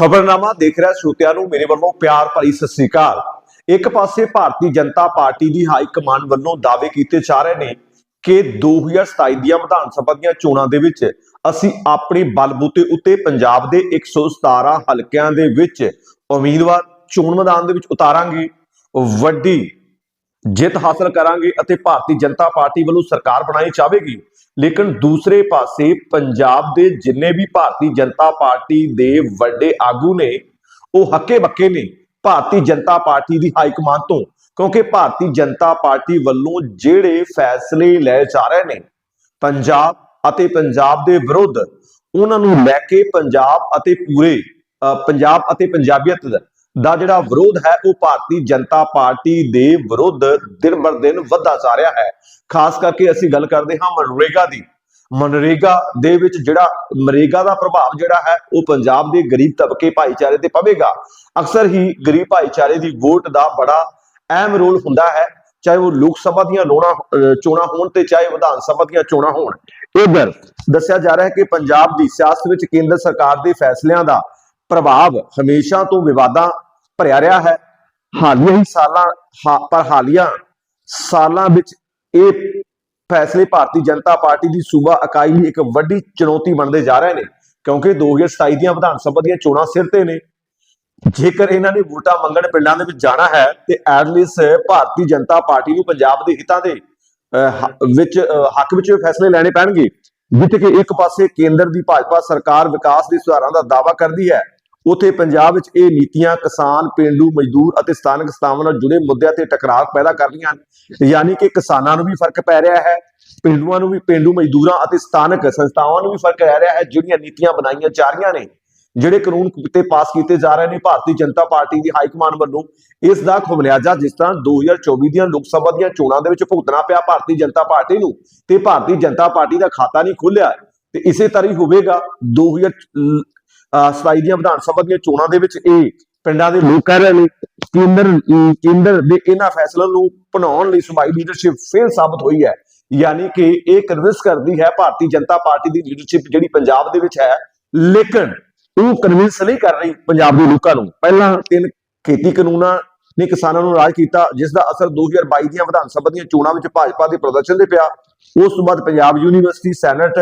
ਖਬਰਨਾਮਾ ਦੇਖ ਰਿਹਾ ਸਰੋਤਿਆਂ ਨੂੰ ਮੇਰੇ ਵੱਲੋਂ ਪਿਆਰ ਭਰੀ ਸਤਿ ਸ੍ਰੀ ਅਕਾਲ। ਇੱਕ ਪਾਸੇ ਭਾਰਤੀ ਜਨਤਾ ਪਾਰਟੀ ਦੀ ਹਾਈ ਕਮਾਂਡ ਵੱਲੋਂ ਦਾਅਵੇ ਕੀਤੇ ਜਾ ਰਹੇ ਨੇ ਕਿ 2027 ਦੀਆਂ ਵਿਧਾਨ ਸਭਾ ਦੀਆਂ ਚੋਣਾਂ ਦੇ ਵਿੱਚ ਅਸੀਂ ਆਪਣੀ ਬਲਬੂਤੇ ਉੱਤੇ ਪੰਜਾਬ ਦੇ 117 ਹਲਕਿਆਂ ਦੇ ਵਿੱਚ ਉਮੀਦਵਾਰ ਚੋਣ ਮੈਦਾਨ ਦੇ ਵਿੱਚ ਉਤਾਰਾਂਗੇ। ਵੱਡੀ ਜਿੱਤ ਹਾਸਲ ਕਰਾਂਗੇ ਅਤੇ ਭਾਰਤੀ ਜਨਤਾ ਪਾਰਟੀ ਵੱਲੋਂ ਸਰਕਾਰ ਬਣਾਈ ਜਾਵੇਗੀ। ਲੇਕਿਨ ਦੂਸਰੇ ਪਾਸੇ ਪੰਜਾਬ ਦੇ ਜਿੰਨੇ ਵੀ ਭਾਰਤੀ ਜਨਤਾ ਪਾਰਟੀ ਦੇ ਵੱਡੇ ਆਗੂ ਨੇ, ਉਹ ਹੱਕੇ ਬੱਕੇ ਨੇ ਭਾਰਤੀ ਜਨਤਾ ਪਾਰਟੀ ਦੀ ਹਾਈ ਕਮਾਂਡ ਤੋਂ। ਕਿਉਂਕਿ ਭਾਰਤੀ ਜਨਤਾ ਪਾਰਟੀ ਵੱਲੋਂ ਜਿਹੜੇ ਫੈਸਲੇ ਲਏ ਜਾ ਰਹੇ ਨੇ, ਪੰਜਾਬ ਅਤੇ ਪੰਜਾਬ ਦੇ ਵਿਰੁੱਧ, ਉਹਨਾਂ ਨੂੰ ਲੈ ਕੇ ਪੰਜਾਬ ਅਤੇ ਪੂਰੇ ਪੰਜਾਬ ਅਤੇ ਪੰਜਾਬੀਅਤ ਦਾ- ਜਿਹੜਾ ਵਿਰੋਧ ਹੈ, ਉਹ ਭਾਰਤੀ ਜਨਤਾ ਪਾਰਟੀ ਦੇ ਵਿਰੁੱਧ ਦਿਨ ਬਰ ਦਿਨ ਵੱਧਦਾ ਜਾ ਰਿਹਾ ਹੈ। ਖਾਸ ਕਰਕੇ ਅਸੀਂ ਗੱਲ ਕਰਦੇ ਹਾਂ ਮਨਰੇਗਾ ਦੀ। ਮਨਰੇਗਾ ਦੇ ਵਿੱਚ ਜਿਹੜਾ, ਮਨਰੇਗਾ ਦਾ ਪ੍ਰਭਾਵ ਜਿਹੜਾ ਹੈ, ਉਹ ਪੰਜਾਬ ਦੇ ਗਰੀਬ ਤਬਕੇ ਭਾਈਚਾਰੇ ਤੇ ਪਵੇਗਾ। ਅਕਸਰ ਹੀ ਗਰੀਬ ਭਾਈਚਾਰੇ ਦੀ ਵੋਟ ਦਾ ਬੜਾ ਅਹਿਮ ਰੋਲ ਹੁੰਦਾ ਹੈ, ਚਾਹੇ ਉਹ ਲੋਕ ਸਭਾ ਦੀਆਂ ਲੋਣਾ ਅਹ, ਚੋਣਾਂ ਹੋਣ ਤੇ ਚਾਹੇ ਵਿਧਾਨ ਸਭਾ ਦੀਆਂ ਚੋਣਾਂ ਹੋਣ। ਇਧਰ ਦੱਸਿਆ ਜਾ ਰਿਹਾ ਹੈ ਕਿ ਪੰਜਾਬ ਦੀ ਸਿਆਸਤ ਵਿੱਚ ਕੇਂਦਰ ਸਰਕਾਰ ਦੇ ਫੈਸਲਿਆਂ ਦਾ ਪ੍ਰਭਾਵ ਹਮੇਸ਼ਾ ਤੋਂ ਵਿਵਾਦਾਂ ਭਰਿਆ ਰਿਹਾ ਹੈ। ਹਾਲੀਆ ਹੀ। ਸਾਲਾਂ ਪਰ ਹਾਲੀਆ ਸਾਲਾਂ ਵਿੱਚ ਇਹ ਫੈਸਲੇ ਭਾਰਤੀ ਜਨਤਾ ਪਾਰਟੀ ਦੀ ਸੂਬਾ ਇਕਾਈ ਲਈ ਇੱਕ ਵੱਡੀ ਚੁਣੌਤੀ ਬਣਦੇ ਜਾ ਰਹੇ ਨੇ ਕਿਉਂਕਿ 2027 ਦੀਆਂ ਵਿਧਾਨ ਸਭਾ ਦੀਆਂ ਚੋਣਾਂ ਸਿਰ ਤੇ ਨੇ। ਜੇਕਰ ਇਹਨਾਂ ਨੇ ਵੋਟਾਂ ਮੰਗਣ ਪਿੰਡਾਂ ਦੇ ਵਿੱਚ ਜਾਣਾ ਹੈ ਤੇ ਐਟਲੀਸ ਭਾਰਤੀ ਜਨਤਾ ਪਾਰਟੀ ਨੂੰ ਪੰਜਾਬ ਦੇ ਹਿੱਤਾਂ ਦੇ ਵਿੱਚ ਹੱਕ ਵਿੱਚ ਫੈਸਲੇ ਲੈਣੇ ਪੈਣਗੇ। ਜਿੱਥੇ ਕਿ ਇੱਕ ਪਾਸੇ ਕੇਂਦਰ ਦੀ ਭਾਜਪਾ ਸਰਕਾਰ ਵਿਕਾਸ ਦੇ ਸੁਧਾਰਾਂ ਦਾ ਦਾਅਵਾ ਕਰਦੀ ਹੈ ਉਥੇ ਪੰਜਾਬ ਵਿੱਚ ਇਹ ਨੀਤੀਆਂ ਕਿਸਾਨ, ਪਿੰਡੂ, ਮਜ਼ਦੂਰ ਅਤੇ ਸਥਾਨਕ ਸੰਸਥਾਵਾਂ ਨਾਲ ਜੁੜੇ ਮੁੱਦਿਆਂ ਤੇ ਟਕਰਾਅ ਪੈਦਾ ਕਰ ਰਹੀਆਂ ਹਨ। ਯਾਨੀ ਕਿ ਕਿਸਾਨਾਂ ਨੂੰ ਵੀ ਫ਼ਰਕ ਪੈ ਰਿਹਾ ਹੈ, ਪਿੰਡੂਆਂ ਨੂੰ ਵੀ, ਪਿੰਡੂ ਮਜ਼ਦੂਰਾਂ ਅਤੇ ਸਥਾਨਕ ਸੰਸਥਾਵਾਂ ਨੂੰ ਵੀ ਫ਼ਰਕ ਪੈ ਰਿਹਾ ਹੈ, ਜਿਹੜੀਆਂ ਨੀਤੀਆਂ ਬਣਾਈਆਂ ਜਾ ਰਹੀਆਂ ਨੇ, ਜਿਹੜੇ ਕਾਨੂੰਨ ਕਿਤੇ ਪਾਸ ਕੀਤੇ ਜਾ ਰਹੇ ਨੇ ਭਾਰਤੀ ਜਨਤਾ ਪਾਰਟੀ ਦੀ ਹਾਈ ਕਮਾਂਡ ਵੱਲੋਂ। ਇਸ ਦਾ ਖੁਮਲਿਆਜਾ ਜਿਸ ਤਰ੍ਹਾਂ 2024 ਦੀਆਂ ਲੋਕ ਸਭਾ ਦੀਆਂ ਚੋਣਾਂ ਦੇ ਵਿੱਚ ਭੁਗਤਣਾ ਪਿਆ, ਭਾਰਤੀ ਜਨਤਾ ਪਾਰਟੀ ਨੂੰ, ਤੇ ਭਾਰਤੀ ਜਨਤਾ ਪਾਰਟੀ ਦਾ ਖਾਤਾ ਨਹੀਂ ਖੁੱਲਿਆ ਤੇ ਇਸੇ ਤਰ੍ਹਾਂ ਹੀ ਹੋਵੇਗਾ 2027 ਦੀਆਂ ਵਿਧਾਨ ਸਭਾ ਦੀਆਂ ਚੋਣਾਂ ਦੇ ਵਿੱਚ ਇਹ ਪਿੰਡਾਂ ਦੇ ਲੋਕ ਕਹਿ ਰਹੇ ਨੇ ਕੇਂਦਰ ਕੇਂਦਰ ਦੇ ਇਹਨਾਂ ਫੈਸਲਿਆਂ ਨੂੰ ਬਣਾਉਣ ਲਈ ਸੂਬਾਈ ਲੀਡਰਸ਼ਿਪ ਫੇਲ ਸਾਬਤ ਹੋਈ ਹੈ। ਯਾਨੀ ਕਿ ਇਹ ਕਨਵਿੰਸ ਕਰਦੀ ਹੈ ਭਾਰਤੀ ਜਨਤਾ ਪਾਰਟੀ ਦੀ ਲੀਡਰਸ਼ਿਪ ਜਿਹੜੀ ਪੰਜਾਬ ਦੇ ਵਿੱਚ ਹੈ। ਲੇਕਿਨ ਉਹ ਕਨਵਿੰਸ ਨਹੀਂ ਕਰ ਰਹੀ ਪੰਜਾਬ ਦੇ ਲੋਕਾਂ ਨੂੰ। ਪਹਿਲਾਂ ਤਿੰਨ ਖੇਤੀ ਕਾਨੂੰਨਾਂ ਨੇ ਕਿਸਾਨਾਂ ਨੂੰ ਰਾਜ ਕੀਤਾ, ਜਿਸ ਦਾ ਅਸਰ 2022 ਦੀਆਂ ਵਿਧਾਨ ਸਭਾ ਦੀਆਂ ਚੋਣਾਂ ਵਿੱਚ ਭਾਜਪਾ ਦੇ ਪ੍ਰਦਰਸ਼ਨ ਤੇ ਪਿਆ। ਉਸ ਤੋਂ ਬਾਅਦ ਪੰਜਾਬ ਯੂਨੀਵਰਸਿਟੀ, ਸੈਨੇਟ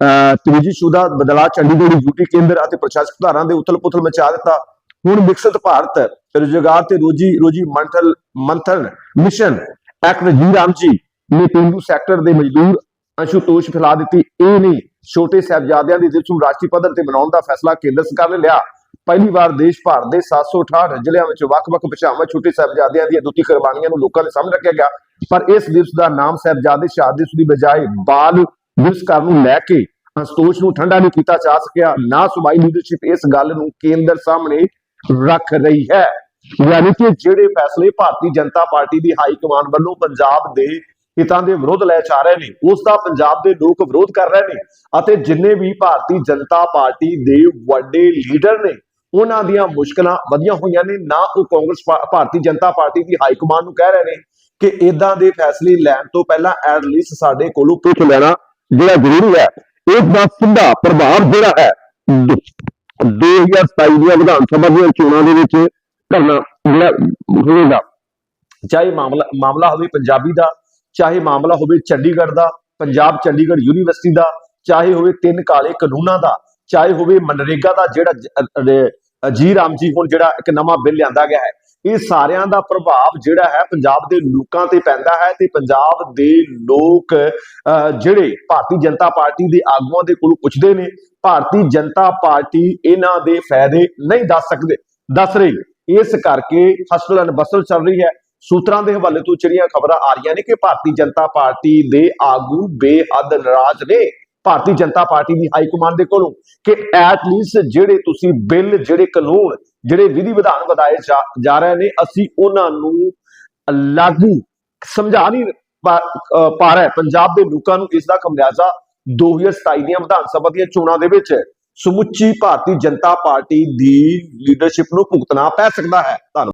ਅਹ, ਤੇਜੀ ਚੰਡੀਗੜ੍ਹ ਯੂਟੀ ਕੇਂਦਰ ਅਤੇ ਪ੍ਰਸ਼ਾਸਕ ਧਾਰਾਂ ਦੇ ਉਥਲ-ਪੁਥਲ ਮਚਾ ਦਿੱਤਾ। ਹੁਣ ਵਿਕਸਿਤ ਭਾਰਤ ਰੁਜ਼ਗਾਰ ਤੇ ਰੋਜੀ ਰੋਜੀ ਮੰਥਲ ਮੰਥਨ ਮਿਸ਼ਨ ਐਕਟ ਜੀ ਰਾਮ ਜੀ ਨੇ ਪੇਂਡੂ ਸੈਕਟਰ ਦੇ ਮਜ਼ਦੂਰ ਅੰਸ਼ੂਤੋਸ਼ ਫੈਲਾ ਦਿੱਤੀ। ਇਹ ਨਹੀਂ ਛੋਟੇ ਸਾਹਿਬਜ਼ਾਦਿਆਂ ਦੇ ਦਿਵਸ ਨੂੰ ਰਾਸ਼ਟਰੀ ਪੱਧਰ ਤੇ ਮਨਾਉਣ ਦਾ ਫੈਸਲਾ ਕੇਂਦਰ ਸਰਕਾਰ ਨੇ ਲਿਆ। ਪਹਿਲੀ ਵਾਰ ਦੇਸ਼ ਭਰ ਦੇ 768 ਜ਼ਿਲ੍ਹਿਆਂ ਵਿੱਚ ਵੱਖ-ਵੱਖ ਭਾਸ਼ਾਵਾਂ ਛੋਟੇ ਸਾਹਿਬਜ਼ਾਦਿਆਂ ਦੀਆਂ ਦੁੱਤੀ ਕੁਰਬਾਨੀਆਂ ਨੂੰ ਲੋਕਾਂ ਦੇ ਸਾਹਮਣੇ ਰੱਖਿਆ ਗਿਆ। ਪਰ ਇਸ ਦਿਵਸ ਦਾ ਨਾਮ ਸਾਹਿਬਜ਼ਾਦੇ ਸ਼ਹਾਦਤ ਦਿਵਸ ਦੀ ਬਜਾਏ ਬਾਲ ਦਿਵਸ ਕਰਨ ਨੂੰ ਲੈ ਕੇ ਸੰਤੋਸ਼ ਨੂੰ ਠੰਡਾ ਨਹੀਂ ਕੀਤਾ ਜਾ ਸਕਿਆ, ਨਾ ਸੁਬਾਈ ਲੀਡਰਸ਼ਿਪ ਇਸ ਗੱਲ ਨੂੰ ਕੇਂਦਰ ਸਾਹਮਣੇ ਰੱਖ ਰਹੀ ਹੈ। ਯਾਨੀ ਕਿ ਜਿਹੜੇ ਫੈਸਲੇ ਭਾਰਤੀ ਜਨਤਾ ਪਾਰਟੀ ਦੀ ਹਾਈ ਕਮਾਂਡ ਵੱਲੋਂ ਪੰਜਾਬ ਦੇ ਹਿੱਤਾਂ ਦੇ ਵਿਰੋਧ ਲੈ ਜਾ ਰਹੇ ਨੇ, ਉਸ ਦਾ ਪੰਜਾਬ ਦੇ ਲੋਕ ਵਿਰੋਧ ਕਰ ਰਹੇ ਨੇ ਅਤੇ ਜਿੰਨੇ ਵੀ ਭਾਰਤੀ ਜਨਤਾ ਪਾਰਟੀ ਦੇ ਵੱਡੇ ਲੀਡਰ ਨੇ, ਉਹਨਾਂ ਦੀਆਂ ਮੁਸ਼ਕਲਾਂ ਵਧੀਆਂ ਹੋਈਆਂ ਨੇ, ਨਾ ਉਹ ਕਾਂਗਰਸ ਭਾਰਤੀ ਜਨਤਾ ਪਾਰਟੀ ਦੀ ਹਾਈ ਕਮਾਂਡ ਨੂੰ ਕਹਿ ਰਹੇ ਨੇ ਕਿ ਇਦਾਂ ਦੇ ਫੈਸਲੇ ਲੈਣ ਤੋਂ ਪਹਿਲਾਂ ਐਟਲੀਸਟ ਸਾਡੇ ਕੋਲੋਂ ਪੁੱਛ ਲੈਣਾ ਜਿਹੜਾ ਜ਼ਰੂਰੀ ਹੈ ਇਸ ਦਾ ਸਿੱਧਾ ਪ੍ਰਭਾਵ ਜਿਹੜਾ ਹੈ 2027 ਦੀਆਂ ਵਿਧਾਨ ਸਭਾ ਦੀਆਂ ਚੋਣਾਂ ਦੇ ਵਿੱਚ ਕਰਨਾ ਜਿਹੜਾ ਹੋਵੇਗਾ ਚਾਹੇ ਮਾਮਲਾ ਮਾਮਲਾ ਹੋਵੇ ਪੰਜਾਬੀ ਦਾ ਚਾਹੇ ਮਾਮਲਾ ਹੋਵੇ ਚੰਡੀਗੜ੍ਹ ਦਾ ਪੰਜਾਬ ਚੰਡੀਗੜ੍ਹ ਯੂਨੀਵਰਸਿਟੀ ਦਾ ਚਾਹੇ ਹੋਵੇ ਤਿੰਨ ਕਾਲੇ ਕਾਨੂੰਨਾਂ ਦਾ ਚਾਹੇ ਹੋਵੇ ਮਨਰੇਗਾ ਦਾ ਜਿਹੜਾ ਜੀ ਰਾਮ ਜੀ ਹੁਣ ਜਿਹੜਾ ਇੱਕ ਨਵਾਂ ਬਿੱਲ ਲਿਆਂਦਾ ਗਿਆ ਹੈ ਇਹ ਸਾਰਿਆਂ ਦਾ ਪ੍ਰਭਾਵ ਜਿਹੜਾ ਹੈ ਪੰਜਾਬ ਦੇ ਲੋਕਾਂ ਤੇ ਪੈਂਦਾ ਹੈ ਤੇ ਪੰਜਾਬ ਦੇ ਲੋਕ ਅ, ਜਿਹੜੇ ਭਾਰਤੀ ਜਨਤਾ ਪਾਰਟੀ ਦੇ ਆਗੂਆਂ ਦੇ ਕੋਲ ਪੁੱਛਦੇ ਨੇ ਭਾਰਤੀ ਜਨਤਾ ਪਾਰਟੀ ਇਹਨਾਂ ਦੇ ਫਾਇਦੇ ਨਹੀਂ ਦੱਸ ਸਕਦੇ ਦੱਸ ਰਹੀ ਇਸ ਕਰਕੇ ਹਸਟਲ ਐਂਡ ਬਸਲ ਚੱਲ ਰਹੀ ਹੈ। ਸੂਤਰਾਂ ਦੇ ਹਵਾਲੇ ਤੋਂ ਜਿਹੜੀਆਂ ਖਬਰਾਂ ਆ ਰਹੀਆਂ ਨੇ ਕਿ ਭਾਰਤੀ ਜਨਤਾ ਪਾਰਟੀ ਦੇ ਆਗੂ ਬੇਹੱਦ ਨਾਰਾਜ਼ ਨੇ। ਭਾਰਤੀ ਜਨਤਾ ਪਾਰਟੀ ਦੀ ਹਾਈ ਕਮਾਂਡ ਦੇ ਕੋਲੋਂ ਕਿ ਐਟ ਲੀਸਟ ਜਿਹੜੇ ਤੁਸੀਂ ਬਿੱਲ ਜਿਹੜੇ ਕਾਨੂੰਨ ਜਿਹੜੇ ਵਿਧੀ ਵਿਧਾਨ ਵਧਾਏ ਜਾ- ਰਹੇ ਨੇ ਅਸੀਂ ਉਹਨਾਂ ਨੂੰ ਲਾਗੂ ਸਮਝਾ ਨਹੀਂ ਪਾ ਅ, ਪਾ ਰਿਹਾ। ਪੰਜਾਬ ਦੇ ਲੋਕਾਂ ਨੂੰ ਇਸ ਦਾ ਖਮਿਆਜ਼ਾ 2027 ਦੀਆਂ ਵਿਧਾਨ ਸਭਾ ਦੀਆਂ ਚੋਣਾਂ ਦੇ ਵਿੱਚ ਸਮੁੱਚੀ ਭਾਰਤੀ ਜਨਤਾ ਪਾਰਟੀ ਦੀ ਲੀਡਰਸ਼ਿਪ ਨੂੰ ਭੁਗਤਣਾ ਪੈ ਸਕਦਾ ਹੈ। ਧੰਨਵਾਦ।